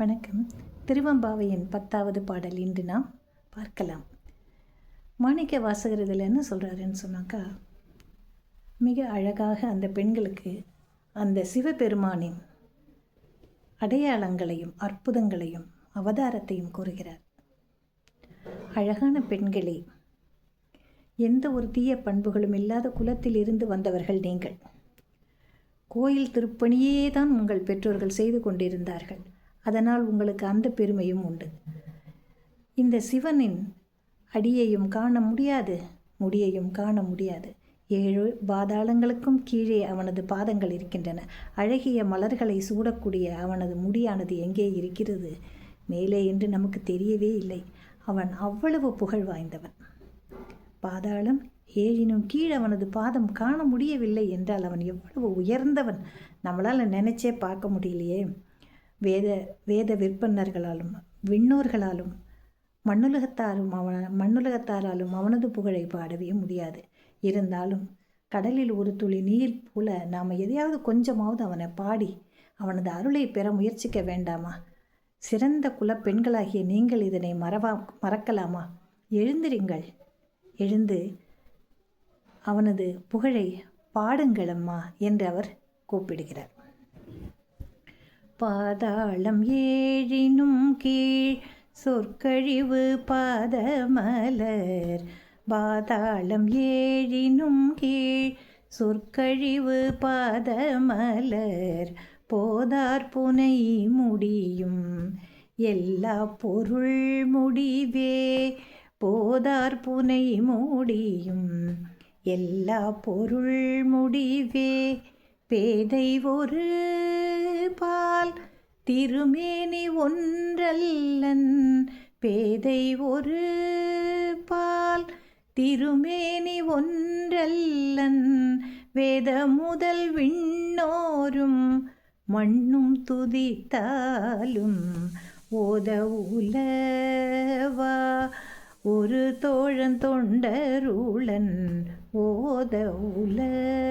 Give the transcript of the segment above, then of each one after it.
வணக்கம். திருவம்பாவையின் பத்தாவது பாடல் இன்று நாம் பார்க்கலாம். மாணிக்க வாசகர் இதில் என்ன சொல்கிறாருன்னு சொன்னாக்கா மிக அழகாக அந்த பெண்களுக்கு அந்த சிவபெருமானின் அடையாளங்களையும் அற்புதங்களையும் அவதாரத்தையும் கூறுகிறார். அழகான பெண்களே எந்த ஒரு தீய பண்புகளும் இல்லாத குலத்தில் இருந்து வந்தவர்கள் நீங்கள். கோயில் திருப்பணியே தான் உங்கள் பெற்றோர்கள் செய்து கொண்டிருந்தார்கள். அதனால் உங்களுக்கு அந்த பெருமையும் உண்டு. இந்த சிவனின் அடியையும் காண முடியாது முடியையும் காண முடியாது. ஏழு பாதாளங்களுக்கும் கீழே அவனது பாதங்கள் இருக்கின்றன. அழகிய மலர்களை சூடக்கூடிய அவனது முடியானது எங்கே இருக்கிறது? மேலே என்று நமக்கு தெரியவே இல்லை. அவன் அவ்வளவு புகழ் வாய்ந்தவன். பாதாளம் ஏழினும் கீழ் அவனது பாதம் காண முடியவில்லை என்றால் அவன் எவ்வளவு உயர்ந்தவன்? நம்மளால் நினைச்சே பார்க்க முடியலையே. வேத வேத விற்பனர்களாலும் விண்ணோர்களாலும் மண்ணுலகத்தாரும் அவன மண்ணுலகத்தாராலும் அவனது புகழை பாடவே முடியாது. இருந்தாலும் கடலில் ஒரு துளி நீர் போல நாம் எதையாவது கொஞ்சமாவது அவனை பாடி அவனது அருளை பெற முயற்சிக்க வேண்டாமா? சிறந்த குல பெண்களாகிய நீங்கள் இதனை மறவா மறக்கலாமா? எழுந்திருங்கள். எழுந்து அவனது புகழை பாடுங்களம்மா என்று அவர் கூப்பிடுகிறார். பாதாளம் ஏழினும் கீழ் சொற்கழிவு பாதமலர். பாதாளம் ஏழினும் கீழ் சொற்கழிவு பாதமலர். போதார் புனை முடியும் எல்லா பொருள் முடிவே. போதார் புனை முடியும் எல்லா பொருள் முடிவே. பேதை ஒரு பால் திருமேனி ஒன்றல்லன். பேதை ஒரு பால் திருமேனி ஒன்றல்லன். வேத முதல் விண்ணோரும் மண்ணும் துதித்தாலும் ஓத உலவா. ஒரு தோழன் தொண்டருளன் ஓத உலவா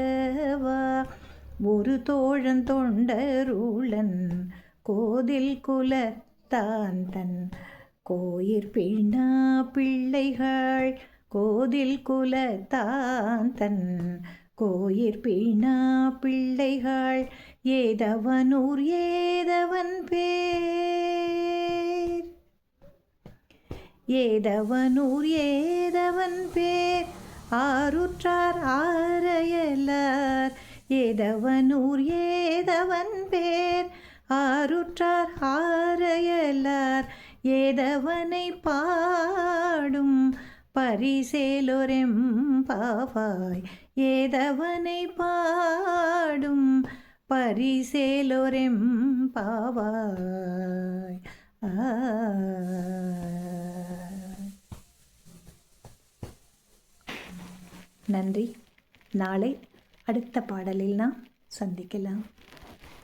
ஒரு தோழன் தொண்டருளன் கோதில் குலத்தான் தன் கோயிற் பின்னா பிள்ளைகள் கோதில் குலத்தான் தன் கோயிற் பின்னா பிள்ளைகள் ஏதவனூர் ஏதவன் பேர். ஏதவனூர் ஏதவன் பேர். ஆருற்றார் ஆரையலார். ஏதவனூர் ஏதவன் பேர். ஆருற்றார் ஆரையலார் ஏதவனை பாடும். பரிசேலொரெம் பாவாய் ஏதவனை பாடும். பரிசேலொரெம் பாவாய் நன்றி. நாளை അടുത്ത പാടലിൽ നാം സന്ധിക്കലാം.